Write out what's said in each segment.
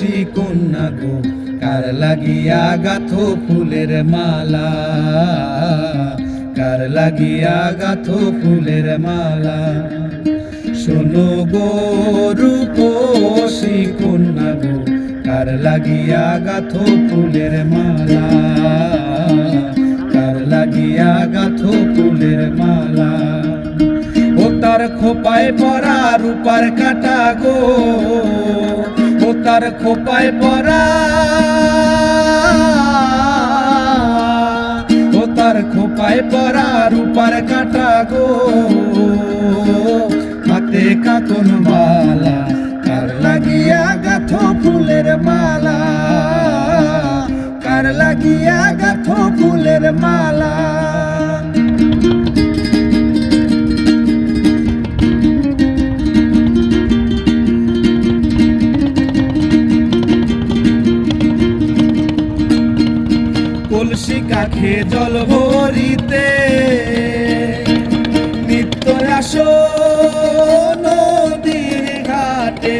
রূপসী কন্যা গো, কার লাগিয়া গাথো ফুলের মালা? কার লাগিয়া গাথো ফুলের মালা? শোনো গো রূপসী কন্যা গো, কার লাগিয়া গাথো ফুলের মালা? কার লাগিয়া গাথো ফুলের মালা? ও তার খোপায় পরা রূপার কাটা গো তার খোপায় পরা ও তার খোপায় পরা রূপার কাটা গো। হাতে কাতন মালা কাখে জল ভরিতে নিত্য আসো নদীর ঘাটে।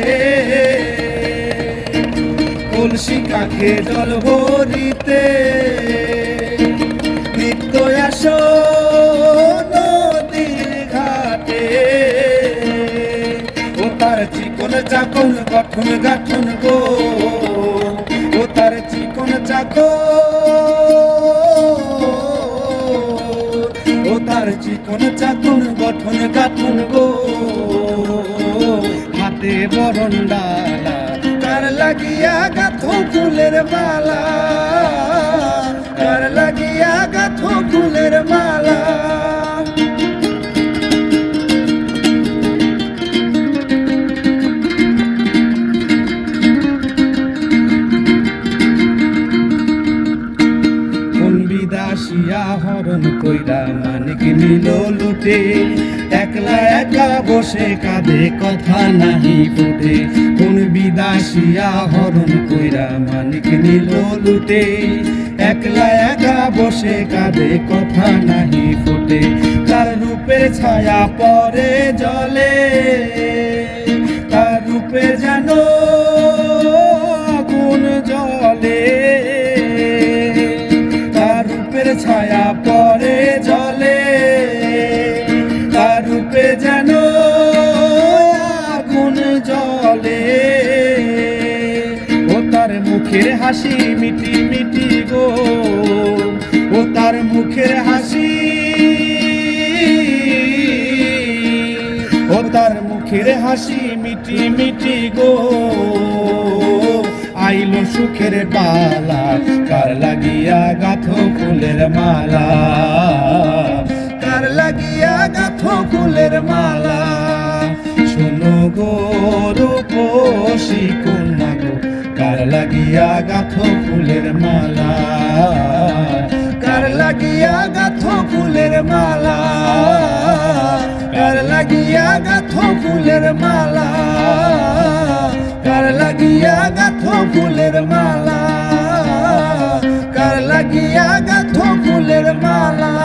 কলসি কাখে জল ভরিতে নিত্য আসো ঘাটে। ও তার চিকন চাকন গঠন গাঠন গো। ও তার চিকন চাকন তার চিকন চাতুর গঠন গাঠন গো। হাতে বরণ ডালা, কার লাগিয়া গাথো ফুলের মালা? কার লাগিয়া গাথো ফুলের মালা? বিদাসিয়া হরণ কইরা মানিক নিল লুটে। একলা একা বসে কাঁদে, কথা নাহি ফুটে। কোন বিদাসিয়া হরণ কইরা মানিক নিল লুটে। একলা একা বসে কাঁদে, কথা নাহি ফুটে। তার রূপের ছায়া পরে জলে। তার রূপে যেন মুখের হাসি মিটি মিটি গো, ও তার মুখের হাসি। ও তার মুখের হাসি মিটি মিটি গো, আইলো সুখের পালা, কার লাগিয়া গাথো ফুলের মালা, কার লাগিয়া গাথো ফুলের মালা। লাগিয়া গাথো ফুলের মালা। কার লাগিয়া গাথো ফুলের মালা? কার লাগিয়া গাথো ফুলের মালা? কার লাগিয়া গাথো ফুলের মালা? কার লাগিয়া গাথো ফুলের মালা?